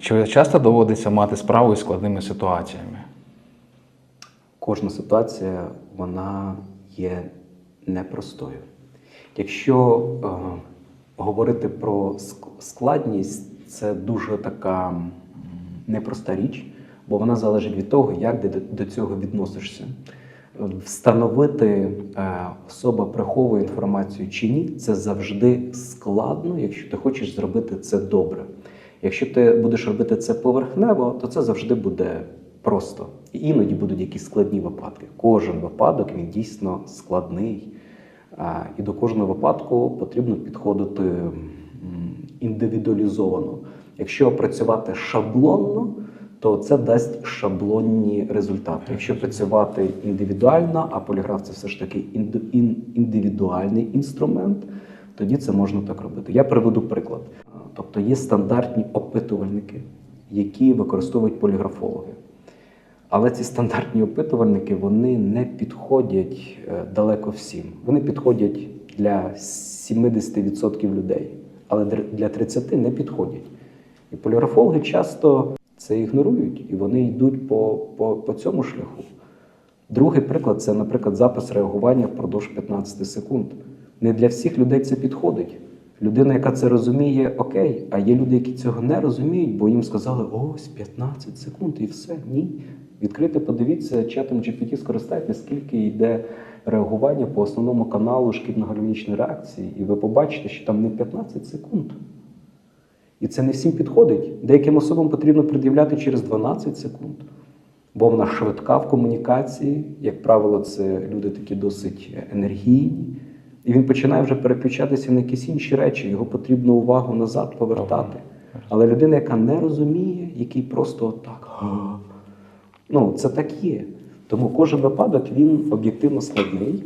Чи часто доводиться мати справу із складними ситуаціями? Кожна ситуація вона є непростою. Якщо е, говорити про складність, це дуже така непроста річ, бо вона залежить від того, як ти до- цього відносишся. Встановити е, особа приховує інформацію чи ні, це завжди складно, якщо ти хочеш зробити це добре. Якщо ти будеш робити це поверхнево, то це завжди буде просто. І іноді будуть якісь складні випадки. Кожен випадок він дійсно складний. І до кожного випадку потрібно підходити індивідуалізовано. Якщо працювати шаблонно, то це дасть шаблонні результати. Якщо працювати індивідуально, а поліграф це все ж таки індивідуальний інструмент, тоді це можна так робити. Я приведу приклад. Тобто є стандартні опитувальники, які використовують поліграфологи. Але ці стандартні опитувальники вони не підходять е, далеко всім. Вони підходять для 70% людей, але для 30% не підходять. І поліграфологи часто це ігнорують, і вони йдуть по, по, по цьому шляху. Другий приклад це, наприклад, запис реагування впродовж 15 секунд. Не для всіх людей це підходить. Людина, яка це розуміє, окей, а є люди, які цього не розуміють, бо їм сказали, ось 15 секунд і все. Ні. Відкрите, подивіться, чатом GPT скористайтесь, скільки йде реагування по основному каналу шкідно-гальмінічної реакції, і ви побачите, що там не 15 секунд. І це не всім підходить. Деяким особам потрібно пред'являти через 12 секунд, бо вона швидка в комунікації. Як правило, це люди такі досить енергійні. І він починає вже переключатися на якісь інші речі, його потрібно увагу назад повертати. Але людина, яка не розуміє, який просто отак, ну це так є. Тому кожен випадок він об'єктивно складний.